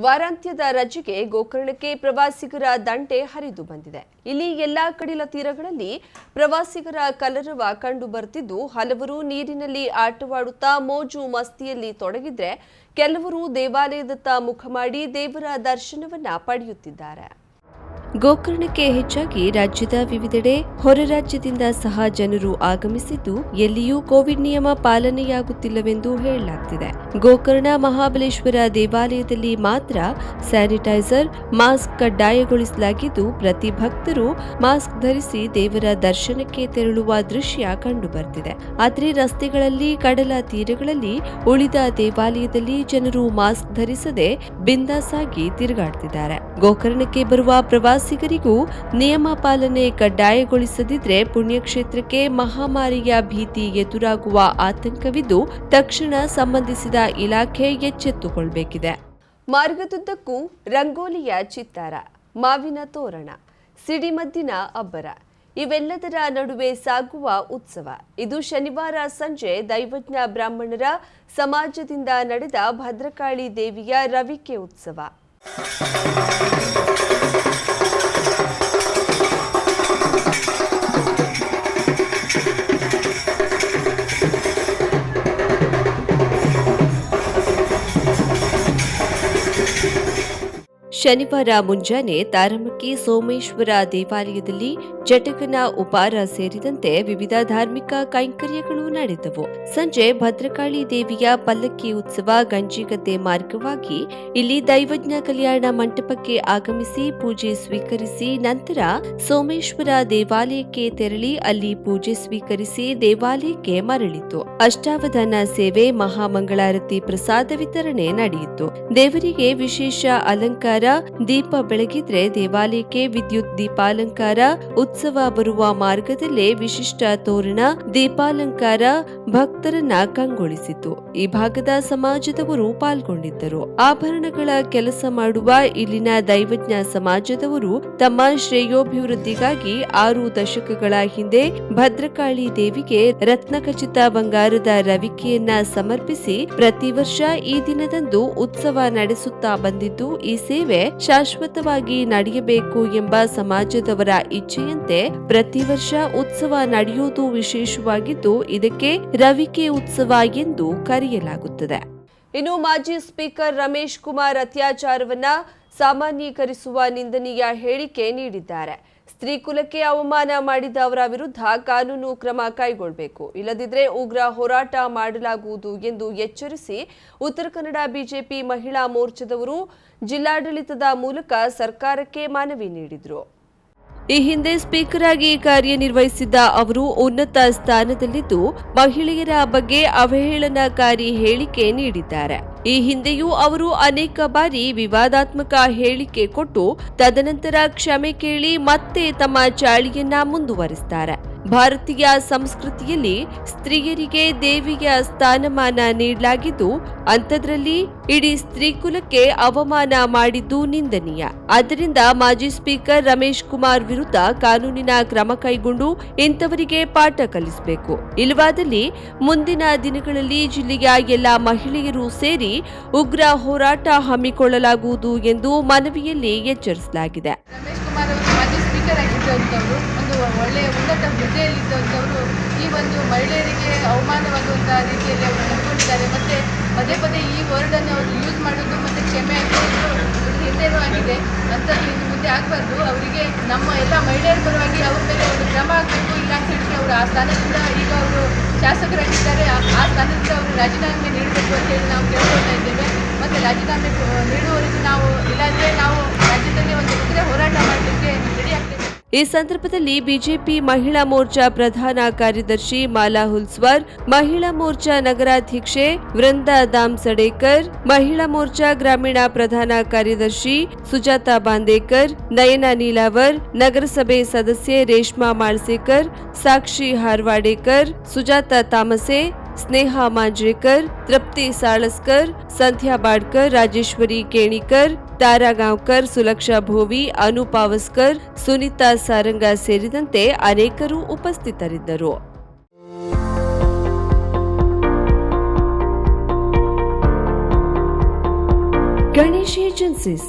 ವಾರಾಂತ್ಯದ ರಜೆಗೆ ಗೋಕರ್ಣಕ್ಕೆ ಪ್ರವಾಸಿಗರ ದಂಡೆ ಹರಿದು ಬಂದಿದೆ. ಇಲ್ಲಿ ಎಲ್ಲಾ ಕಡಿಲ ತೀರಗಳಲ್ಲಿ ಪ್ರವಾಸಿಗರ ಕಲರವ ಕಂಡು ಬರ್ತಿದ್ದು, ಹಲವರು ನೀರಿನಲ್ಲಿ ಆಟವಾಡುತ್ತಾ ಮೋಜು ಮಸ್ತಿಯಲ್ಲಿ ತೊಡಗಿದ್ರೆ, ಕೆಲವರು ದೇವಾಲಯದತ್ತ ಮುಖ ಮಾಡಿ ದೇವರ ದರ್ಶನವನ್ನ ಪಡೆಯುತ್ತಿದ್ದಾರೆ. ಗೋಕರ್ಣಕ್ಕೆ ಹೆಚ್ಚಾಗಿ ರಾಜ್ಯದ ವಿವಿಧೆಡೆ ಹೊರ ರಾಜ್ಯದಿಂದ ಸಹ ಜನರು ಆಗಮಿಸಿದ್ದು, ಎಲ್ಲಿಯೂ ಕೋವಿಡ್ ನಿಯಮ ಪಾಲನೆಯಾಗುತ್ತಿಲ್ಲವೆಂದು ಹೇಳಲಾಗ್ತಿದೆ. ಗೋಕರ್ಣ ಮಹಾಬಲೇಶ್ವರ ದೇವಾಲಯದಲ್ಲಿ ಮಾತ್ರ ಸ್ಯಾನಿಟೈಸರ್, ಮಾಸ್ಕ್ ಕಡ್ಡಾಯಗೊಳಿಸಲಾಗಿದ್ದು, ಪ್ರತಿ ಭಕ್ತರು ಮಾಸ್ಕ್ ಧರಿಸಿ ದೇವರ ದರ್ಶನಕ್ಕೆ ತೆರಳುವ ದೃಶ್ಯ ಕಂಡುಬರ್ತಿದೆ. ಆದರೆ ರಸ್ತೆಗಳಲ್ಲಿ, ಕಡಲ ತೀರಗಳಲ್ಲಿ ಉಳಿದ ದೇವಾಲಯದಲ್ಲಿ ಜನರು ಮಾಸ್ಕ್ ಧರಿಸದೆ ಬಿಂದಾಸಾಗಿ ತಿರುಗಾಡ್ತಿದ್ದಾರೆ. ಗೋಕರ್ಣಕ್ಕೆ ಬರುವ ಪ್ರವಾಸಿಗರಿಗೂ ನಿಯಮ ಪಾಲನೆ ಕಡ್ಡಾಯಗೊಳಿಸದಿದ್ರೆ ಪುಣ್ಯಕ್ಷೇತ್ರಕ್ಕೆ ಮಹಾಮಾರಿಯ ಭೀತಿ ಎದುರಾಗುವ ಆತಂಕವಿದ್ದು ತಕ್ಷಣ ಸಂಬಂಧಿಸಿದ ಇಲಾಖೆ ಎಚ್ಚೆತ್ತುಕೊಳ್ಬೇಕಿದೆ. ಮಾರ್ಗದುದ್ದಕ್ಕೂ ರಂಗೋಲಿಯ ಚಿತ್ತಾರ, ಮಾವಿನ ತೋರಣ ಸಿಡಿಮದ್ದಿನ ಅಬ್ಬರ, ಇವೆಲ್ಲದರ ನಡುವೆ ಸಾಗುವ ಉತ್ಸವ. ಇದು ಶನಿವಾರ ಸಂಜೆ ದೈವಜ್ಞ ಬ್ರಾಹ್ಮಣರ ಸಮಾಜದಿಂದ ನಡೆದ ಭದ್ರಕಾಳಿ ದೇವಿಯ ರವಿಕೆ ಉತ್ಸವ. ಶನಿವಾರ ಮುಂಜಾನೆ ತಾರಮಕ್ಕಿ ಸೋಮೇಶ್ವರ ದೇವಾಲಯದಲ್ಲಿ ಜಟಕನ ಉಪಾರ ಸೇರಿದಂತೆ ವಿವಿಧ ಧಾರ್ಮಿಕ ಕೈಂಕರ್ಯಗಳು ನಡೆದವು. ಸಂಜೆ ಭದ್ರಕಾಳಿ ದೇವಿಯ ಪಲ್ಲಕ್ಕಿ ಉತ್ಸವ ಗಂಜಿಗದ್ದೆ ಮಾರ್ಗವಾಗಿ ಇಲ್ಲಿ ದೈವಜ್ಞ ಕಲ್ಯಾಣ ಮಂಟಪಕ್ಕೆ ಆಗಮಿಸಿ ಪೂಜೆ ಸ್ವೀಕರಿಸಿ ನಂತರ ಸೋಮೇಶ್ವರ ದೇವಾಲಯಕ್ಕೆ ತೆರಳಿ ಅಲ್ಲಿ ಪೂಜೆ ಸ್ವೀಕರಿಸಿ ದೇವಾಲಯಕ್ಕೆ ಮರಳಿತು. ಅಷ್ಟಾವಧಾನ ಸೇವೆ ಮಹಾಮಂಗಳಾರತಿ ಪ್ರಸಾದ ವಿತರಣೆ ನಡೆಯಿತು. ದೇವರಿಗೆ ವಿಶೇಷ ಅಲಂಕಾರ, ದೀಪ ಬೆಳಗಿದ್ರೆ ದೇವಾಲಯಕ್ಕೆ ವಿದ್ಯುತ್ ದೀಪಾಲಂಕಾರ, ಉತ್ಸವ ಬರುವ ಮಾರ್ಗದಲ್ಲೇ ವಿಶಿಷ್ಟ ತೋರಣ, ದೀಪಾಲಂಕಾರ ಭಕ್ತರನ್ನ ಕಂಗೊಳಿಸಿತು. ಈ ಭಾಗದ ಸಮಾಜದವರು ಪಾಲ್ಗೊಂಡಿದ್ದರು. ಆಭರಣಗಳ ಕೆಲಸ ಮಾಡುವ ಇಲ್ಲಿನ ದೈವಜ್ಞ ಸಮಾಜದವರು ತಮ್ಮ ಶ್ರೇಯೋಭಿವೃದ್ಧಿಗಾಗಿ ಆರು ದಶಕಗಳ ಹಿಂದೆ ಭದ್ರಕಾಳಿ ದೇವಿಗೆ ರತ್ನಖಚಿತ ಬಂಗಾರದ ರವಿಕೆಯನ್ನ ಸಮರ್ಪಿಸಿ ಪ್ರತಿ ವರ್ಷ ಈ ದಿನದಂದು ಉತ್ಸವ ನಡೆಸುತ್ತಾ ಬಂದಿದ್ದು, ಈ ಸೇವೆ ಶಾಶ್ವತವಾಗಿ ನಡೆಯಬೇಕು ಎಂಬ ಸಮಾಜದವರ ಇಚ್ಛೆಯಂತೆ ಪ್ರತಿ ವರ್ಷ ಉತ್ಸವ ನಡೆಯುವುದು ವಿಶೇಷವಾಗಿದ್ದು, ಇದಕ್ಕೆ ರವಿಕೆ ಉತ್ಸವ ಎಂದು ಕರೆಯಲಾಗುತ್ತದೆ. ಇನ್ನು ಮಾಜಿ ಸ್ಪೀಕರ್ ರಮೇಶ್ ಕುಮಾರ್ ಅತ್ಯಾಚಾರವನ್ನ ಸಾಮಾನ್ಯೀಕರಿಸುವ ನಿಂದನೀಯ ಹೇಳಿಕೆ ನೀಡಿದ್ದಾರೆ. ಸ್ತ್ರೀ ಕುಲಕ್ಕೆ ಅವಮಾನ ಮಾಡಿದವರ ವಿರುದ್ಧ ಕಾನೂನು ಕ್ರಮ ಕೈಗೊಳ್ಳಬೇಕು. ಇಲ್ಲದಿದ್ದರೆ ಉಗ್ರ ಹೋರಾಟ ಮಾಡಲಾಗುವುದು ಎಂದು ಎಚ್ಚರಿಸಿ ಉತ್ತರ ಕನ್ನಡ ಬಿಜೆಪಿ ಮಹಿಳಾ ಮೋರ್ಚಾದವರು ಜಿಲ್ಲಾಡಳಿತದ ಮೂಲಕ ಸರ್ಕಾರಕ್ಕೆ ಮನವಿ ನೀಡಿದರು. ಈ ಹಿಂದೆ ಸ್ಪೀಕರ್ ಆಗಿ ಕಾರ್ಯನಿರ್ವಹಿಸಿದ್ದ ಅವರು ಉನ್ನತ ಸ್ಥಾನದಲ್ಲಿದ್ದು ಮಹಿಳೆಯರ ಬಗ್ಗೆ ಅವಹೇಳನಕಾರಿ ಹೇಳಿಕೆ ನೀಡಿದ್ದಾರೆ. ಈ ಹಿಂದೆಯೂ ಅವರು ಅನೇಕ ಬಾರಿ ವಿವಾದಾತ್ಮಕ ಹೇಳಿಕೆ ಕೊಟ್ಟು ತದನಂತರ ಕ್ಷಮೆ ಕೇಳಿ ಮತ್ತೆ ತಮ್ಮ ಚಾಳಿಯನ್ನ ಮುಂದುವರಿಸುತ್ತಾರೆ ಭಾರತೀಯ ಸಂಸ್ಕೃತಿಯಲ್ಲಿ ಸ್ತ್ರೀಯರಿಗೆ ದೇವಿಯ ಸ್ಥಾನಮಾನ ನೀಡಲಾಗಿದ್ದು, ಅಂಥದ್ರಲ್ಲಿ ಇಡೀ ಸ್ತ್ರೀ ಕುಲಕ್ಕೆ ಅವಮಾನ ಮಾಡಿದ್ದು ನಿಂದನೀಯ. ಆದ್ದರಿಂದ ಮಾಜಿ ಸ್ಪೀಕರ್ ರಮೇಶ್ ಕುಮಾರ್ ವಿರುದ್ಧ ಕಾನೂನಿನ ಕ್ರಮ ಕೈಗೊಂಡು ಇಂಥವರಿಗೆ ಪಾಠ ಕಲಿಸಬೇಕು. ಇಲ್ಲವಾದಲ್ಲಿ ಮುಂದಿನ ದಿನಗಳಲ್ಲಿ ಜಿಲ್ಲೆಯ ಎಲ್ಲ ಮಹಿಳೆಯರು ಸೇರಿ ಉಗ್ರ ಹೋರಾಟ ಹಮ್ಮಿಕೊಳ್ಳಲಾಗುವುದು ಎಂದು ಮನವಿಯಲ್ಲಿ ಎಚ್ಚರಿಸಲಾಗಿದೆ. ಸ್ಪೀಕರ್ ಆಗಿದ್ದಂಥವರು ಒಂದು ಒಳ್ಳೆಯ ಉನ್ನತ ಹುದ್ದೆಯಲ್ಲಿದ್ದಂಥವರು ಈ ಒಂದು ಮಹಿಳೆಯರಿಗೆ ಅವಮಾನವಾಗುವಂಥ ರೀತಿಯಲ್ಲಿ ಅವರು ನಡ್ಕೊಂಡಿದ್ದಾರೆ. ಮತ್ತು ಪದೇ ಪದೇ ಈ ವರ್ಡನ್ನು ಅವರು ಯೂಸ್ ಮಾಡೋದು ಮತ್ತು ಕ್ಷಮೆ ಹಾಕೋದು ಹಿಂದೆನೂ ಆಗಿದೆ ಅಂತ ಇದು ಮುಂದೆ ಆಗಬಾರ್ದು. ಅವರಿಗೆ ನಮ್ಮ ಎಲ್ಲ ಮಹಿಳೆಯರ ಪರವಾಗಿ ಅವ್ರ ಮೇಲೆ ಒಂದು ಕ್ರಮ ಆಗಬೇಕು ಇಲ್ಲ ಅಂತ ಹೇಳಿದ್ರೆ ಅವರು ಆ ಸ್ಥಾನದಿಂದ ಈಗ ಅವರು ಶಾಸಕರಾಗಿದ್ದಾರೆ. ಆ ಸ್ಥಾನದಿಂದ ಅವರು ರಾಜೀನಾಮೆ ನೀಡಬೇಕು ಅಂತ ಹೇಳಿ ನಾವು ಕೇಳ್ಕೊಳ್ತಾ ಇದ್ದೇವೆ. ಮತ್ತು ರಾಜೀನಾಮೆ ನೀಡುವವರೆಗೂ ನಾವು ಇಲ್ಲಾಂದರೆ ನಾವು ರಾಜ್ಯದಲ್ಲಿ ಒಂದು ಉಗ್ರ ಹೋರಾಟ ಮಾಡಲಿಕ್ಕೆ ಈ ಸಂದರ್ಭದಲ್ಲಿ ಬಿಜೆಪಿ ಮಹಿಳಾ ಮೋರ್ಚಾ ಪ್ರಧಾನ ಕಾರ್ಯದರ್ಶಿ ಮಾಲಾ ಹುಲ್ಸ್ವರ್, ಮಹಿಳಾ ಮೋರ್ಚಾ ನಗರಾಧ್ಯಕ್ಷೆ ವೃಂದಾ ದಾಮ್ಸಡೇಕರ್ ಮಹಿಳಾ ಮೋರ್ಚಾ ಗ್ರಾಮೀಣ ಪ್ರಧಾನ ಕಾರ್ಯದರ್ಶಿ ಸುಜಾತಾ ಬಾಂದೇಕರ್, ನಯನ ನೀಲಾವರ್, ನಗರಸಭೆ ಸದಸ್ಯೆ ರೇಷ್ಮಾ ಮಾಳ್ಸೇಕರ್, ಸಾಕ್ಷಿ ಹಾರ್ವಾಡೇಕರ್, ಸುಜಾತಾ ತಾಮಸೆ, ಸ್ನೇಹಾ ಮಾಂಜ್ರೇಕರ್, ತೃಪ್ತಿ ಸಾಳಸ್ಕರ್, ಸಂಧ್ಯಾ ಬಾಡ್ಕರ್, ರಾಜೇಶ್ವರಿ ಕೇಣಿಕರ್ ತಾರಾ ಗಾಂವ್ಕರ್ ಸುಲಕ್ಷಾ ಭೋವಿ ಅನು ಪಾವಸ್ಕರ್ ಸುನೀತಾ ಸಾರಂಗ ಸೇರಿದಂತೆ ಅನೇಕರು ಉಪಸ್ಥಿತರಿದ್ದರು. ಗಣೇಶ್ ಏಜೆನ್ಸೀಸ್